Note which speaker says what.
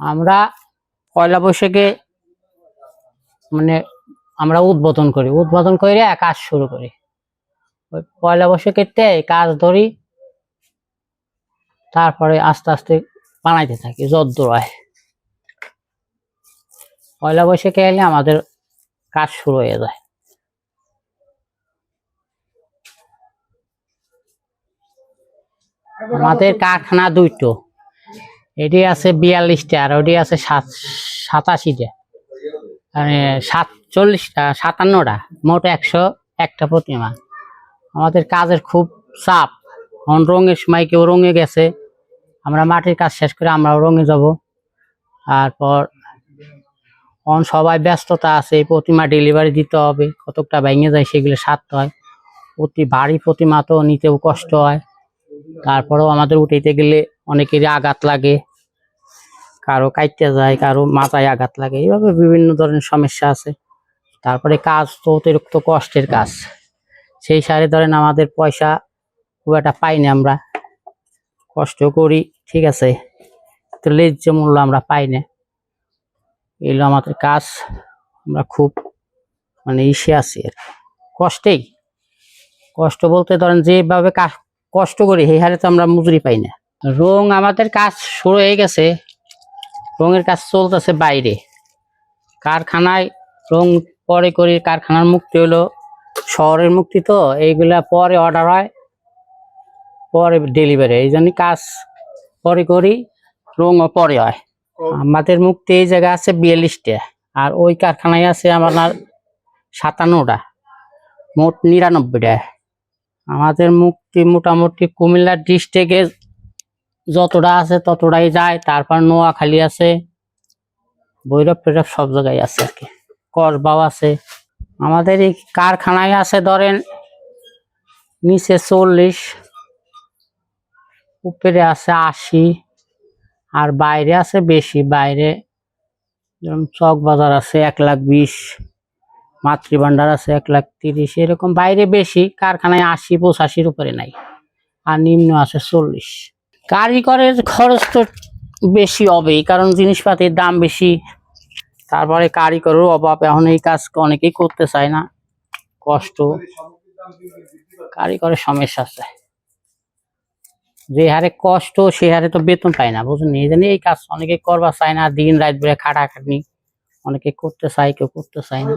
Speaker 1: আমরা পয়লা বৈশাখে মানে আমরা উদ্বোধন করি। উদ্বোধন করে কাজ শুরু করি। ওই পয়লা বৈশাখের কাজ ধরি, তারপরে আস্তে আস্তে বানাইতে থাকি, যদ্দূর হয়। পয়লা বৈশাখে এলে আমাদের কাজ শুরু হয়ে যায়। আমাদের কারখানা দুইটো। এটি আছে বিয়াল্লিশটা আর ওটি আছে সাত, সাতাশিটা। মানে সাতচল্লিশটা সাতান্নটা, মোট একশো একটা প্রতিমা। আমাদের কাজের খুব চাপ। এখন রঙের সময় কেউ রঙে গেছে। আমরা মাটির কাজ শেষ করে আমরাও রঙে যাব। তারপর অন সবাই ব্যস্ততা আছে প্রতিমা ডেলিভারি দিতে হবে। কতকটা ভেঙে যায় সেগুলো সারতে হয়। অতি ভারী প্রতিমা তো নিতেও কষ্ট হয়। তারপরেও আমাদের উঠাইতে গেলে অনেকেরই আঘাত লাগে। কারও কাইতে যায়, কারও মাথায় আঘাত লাগে, এইভাবে বিভিন্ন ধরনের সমস্যা আছে। তারপরে কাজ তো অতিরিক্ত কষ্টের কাজ। সেই সারে ধরেন আমাদের পয়সা খুব একটা পাই না আমরা। কষ্ট করি, ঠিক আছে। তো ন্যায্য মূল্য আমরা পাই না। এগুলো আমাদের কাজ। আমরা খুব মানে ইসে আছি আর কষ্টেই। কষ্ট বলতে ধরেন যেভাবে কষ্ট করি, সেই হারে তো আমরা মজুরি পাই না। রং আমাদের কাজ শুরু হয়ে গেছে। রঙের কাজ চলতেছে বাইরে। কারখানায় রং পরে করি কারখানার মুক্তি হলো শহরের মুক্তি তো এইগুলা পরে অর্ডার হয় পরে ডেলিভারি এই জন্য কাজ পরে করি রঙও পরে হয়। আমাদের মুক্তি এই জায়গা আছে বিয়াল্লিশটা আর ওই কারখানায় আছে আমার সাতান্নটা মোট নিরানব্বইটা। আমাদের মুক্তি মোটামুটি কুমিল্লা ডিস্ট্রিক্টে যতটা আছে ততটাই যায়, তারপর নোয়াখালী আছে ভৈরব টৈরব সব জায়গায় আছে আর কি। কসবাও আছে। আমাদের এই কারখানায় আছে ধরেন, নিচে চল্লিশ, উপরে আছে আশি, আর বাইরে আছে বেশি। বাইরে যেমন চক বাজার আছে এক লাখ বিশ, মাতৃভান্ডার আছে এক লাখ তিরিশ, এরকম বাইরে বেশি। কারখানায় আশি, পঁচাশির উপরে নাই। আর নিম্ন আছে চল্লিশ। কারিগরের খরচ তো বেশি হবেই কারণ জিনিসপাতির দাম বেশি। তারপরে কারিগরের অভাব, এখন এই কাজ অনেকেই করতে চায় না, কষ্ট। কারিগরের সমস্যা আছে। যে হারে কষ্ট, সে হারে তো বেতন পায় না, বুঝলেন? এই জন্য এই কাজ অনেকে করবা চায় না, দিন রাত বেড়ে খাটাখাটনি। অনেকে করতে চায়, কেউ করতে চায় না।